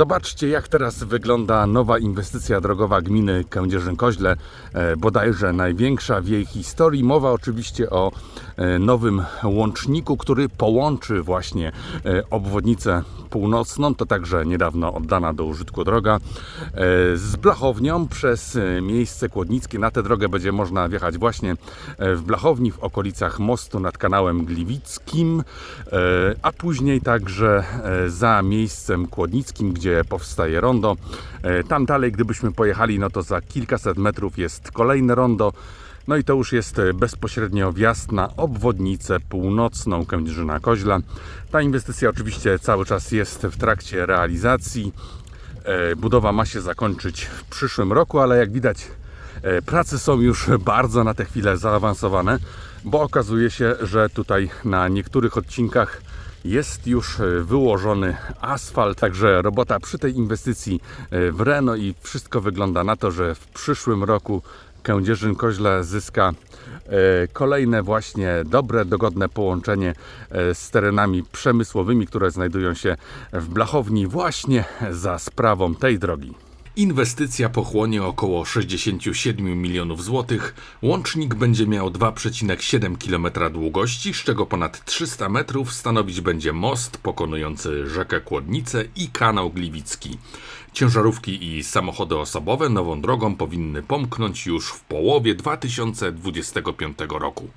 Zobaczcie, jak teraz wygląda nowa inwestycja drogowa gminy Kędzierzyn-Koźle, e, bodajże największa w jej historii. Mowa oczywiście o e, nowym łączniku, który połączy właśnie e, obwodnicę północną, to także niedawno oddana do użytku droga, z Blachownią przez miejsce Kłodnickie. Na tę drogę będzie można wjechać właśnie w Blachowni, w okolicach mostu nad kanałem Gliwickim, a później także za miejscem Kłodnickim, gdzie powstaje rondo. E, Tam dalej, gdybyśmy pojechali, no to za kilkaset metrów jest kolejne rondo. No i to już jest e, bezpośrednio wjazd na obwodnicę północną Kędzierzyna-Koźla. Ta inwestycja oczywiście cały czas jest w trakcie realizacji. E, Budowa ma się zakończyć w przyszłym roku, ale jak widać prace są już bardzo na tę chwilę zaawansowane, bo okazuje się, że tutaj na niektórych odcinkach jest już e, wyłożony asfalt, także robota przy tej inwestycji e, w Reno i wszystko wygląda na to, że w przyszłym roku Kędzierzyn-Koźle zyska e, kolejne właśnie dobre, dogodne połączenie z terenami przemysłowymi, które znajdują się w Blachowni właśnie za sprawą tej drogi. Inwestycja pochłonie około 67 milionów złotych. Łącznik będzie miał 2,7 km długości, z czego ponad 300 metrów stanowić będzie most pokonujący rzekę Kłodnicę i kanał Gliwicki. Ciężarówki i samochody osobowe nową drogą powinny pomknąć już w połowie 2025 roku.